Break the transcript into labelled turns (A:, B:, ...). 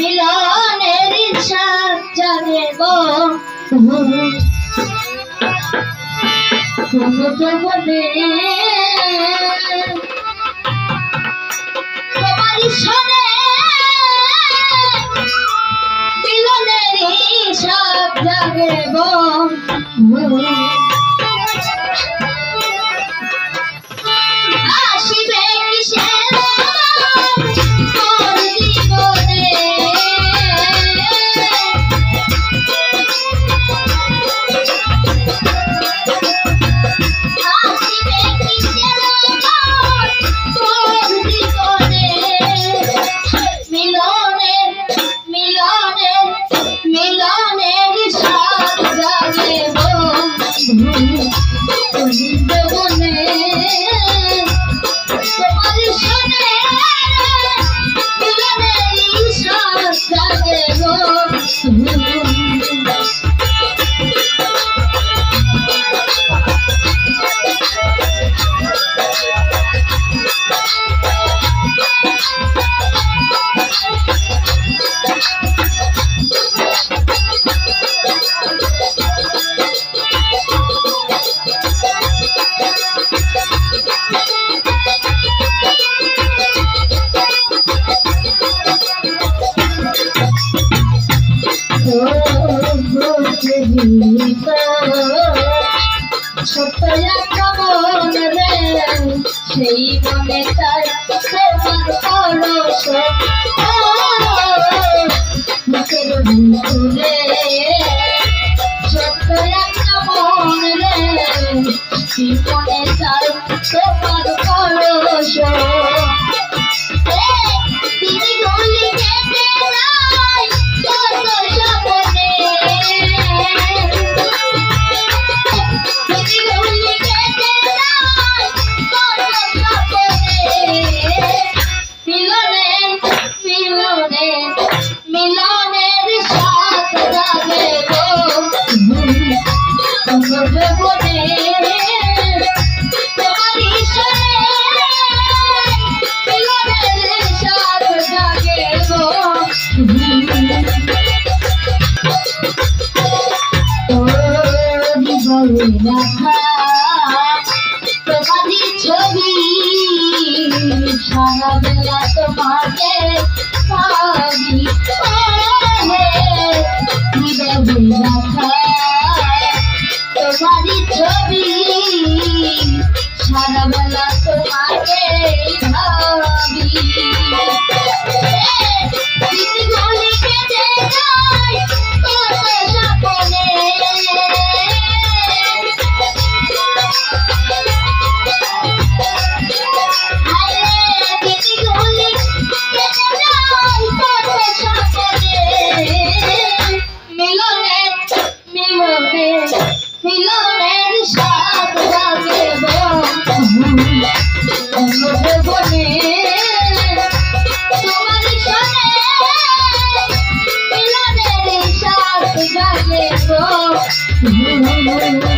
A: মিলনের সাত জানে গো। তোমার সনে মিলনের সাত জানে সেই মনে তার তোমার অলস মুখের তোমাদের ছবি সারা বেলা তোমাকে পাবি তোমাদের ছবি সারা বেলা তোমাকে Thank you.